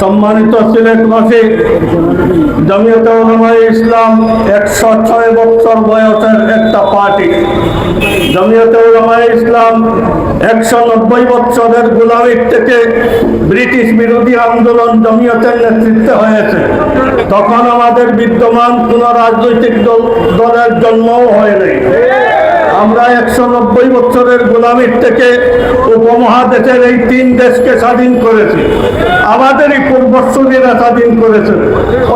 সম্মানিত সিলেটবাসী জমিয়তে উলামায়ে ইসলাম একশো ছয় বছর বয়সের একটা পার্টি। জমিয়তে ইসলাম একশো নব্বই বছরের গোলামির থেকে ব্রিটিশ বিরোধী আন্দোলন জমিয়তের নেতৃত্বে হয়েছে। তখন আমাদের বিদ্যমান কোন রাজনৈতিক দল দলের জন্মও হয় নাই। আমরা একশো নব্বই বছরের গোলামির থেকে উপমহাদেশের এই তিন দেশকে স্বাধীন করেছি। আমাদেরই পূর্বশ্বরীরা স্বাধীন করেছেন।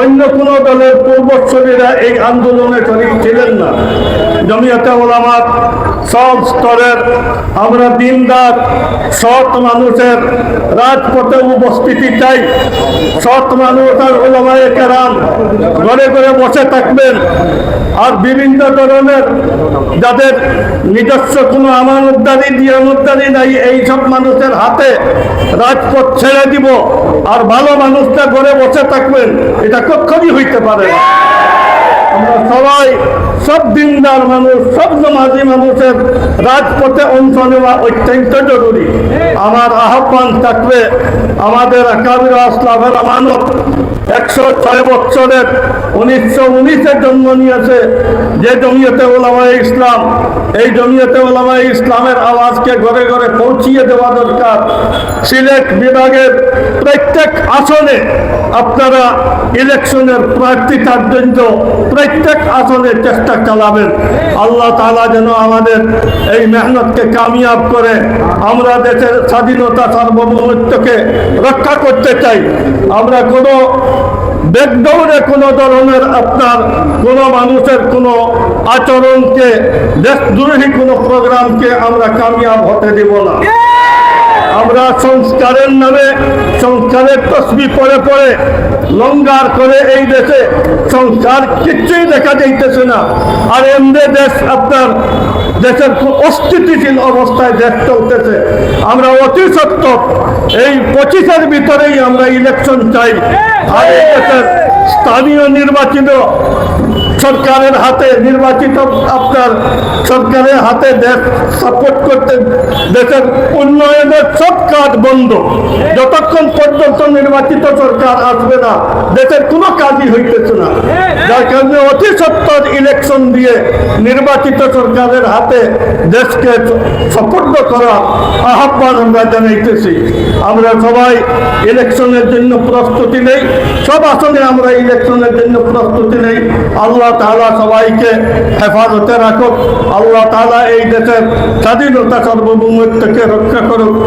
অন্য কোনো দলের পূর্বশ্বরীরা এই আন্দোলনে শরীর ছিলেন না। জমিয়তে ওলামার সব স্তরের, আমরা দিনদার, সৎ মানুষের রাজপথে উপস্থিতি চাই। সৎ মানুষ আর ওলামায়ে কেরাম ঘরে ঘরে বসে থাকবেন। আর বিভিন্ন ধরনের যাদের নিজস্ব কোনো আমানতদারি, নিয়ামতদারি নাই, এই সব মানুষের হাতে রাজপথ ছেড়ে দিব। আর ভালো মানুষটা ঘরে বসে থাকবেন, এটা কক্ষণই হইতে পারে আমরা সবাই সব দিনদার মানুষ, সব সমাজী মানুষের রাজপথে অংশ নেওয়া অত্যন্ত জরুরি। আমার আহ্বান থাকবে আমাদের আকাবির আসলামের আমানত। একশো ছয় বছরের উনিশশো উনিশে জন্ম নিয়েছে যে জমিয়তে ওলামায় ইসলাম। এই জমিয়তে ওলামায় ইসলামের আওয়াজকে ঘরে ঘরে পৌঁছিয়ে দেওয়া দরকার। সিলেট বিভাগের প্রত্যেক আসনে আপনারা ইলেকশনের প্রার্থিতার জন্য প্রত্যেক আসনে চেষ্টা চালাবেন আল্লাহ তাআলা যেন আমাদের এই মেহনতকে কামিয়াব করে আমরা দেশের স্বাধীনতা সার্বভৌমত্বকে রক্ষা করতে চাই। আমরা কোনো বেগদৌড়ে কোনো ধরনের আপনার কোনো মানুষের কোনো আচরণকে দেশদ্রোহী কোনো প্রোগ্রামকে আমরা কামিয়াব হতে দেব না। আমরা সংস্কারের নামে সংস্কারের তসবি পরে পরে লঙ্গার করে এই দেশে সংস্কার কিচ্ছুই দেখা যাইতেছে না। আর এমনি দেশ আপনার দেশের অস্থিতিশীল অবস্থায় দেশ চলতেছে। আমরা অতি সত্য এই পঁচিশের ভিতরেই আমরা ইলেকশন চাই। আর এই দেশের স্থানীয় নির্বাচিত সরকারের হাতে নির্বাচিত আপনার সরকারের হাতে দেশ সাপোর্ট করতে দেশের উন্নয়নের সব কাজ বন্ধ। যতক্ষণ পর্যন্ত নির্বাচিত সরকার আসবে না, দেশের কোনো কাজই হইতেছে না। যার কারণে অতি সত্তর ইলেকশন দিয়ে নির্বাচিত সরকারের হাতে দেশকে সাপোর্ট করা আহ্বান আমরা জানাইতেছি। আমরা সবাই ইলেকশনের জন্য প্রস্তুতি নেই। সব আসনে আমরা ইলেকশনের জন্য প্রস্তুতি নেই। আল্লাহ তাআলা সবাইকে হেফাজতে রাখুক। আল্লাহ তাআলা এই দেশের স্বাধীনতা সার্বভৌমত্বকে রক্ষা করুক।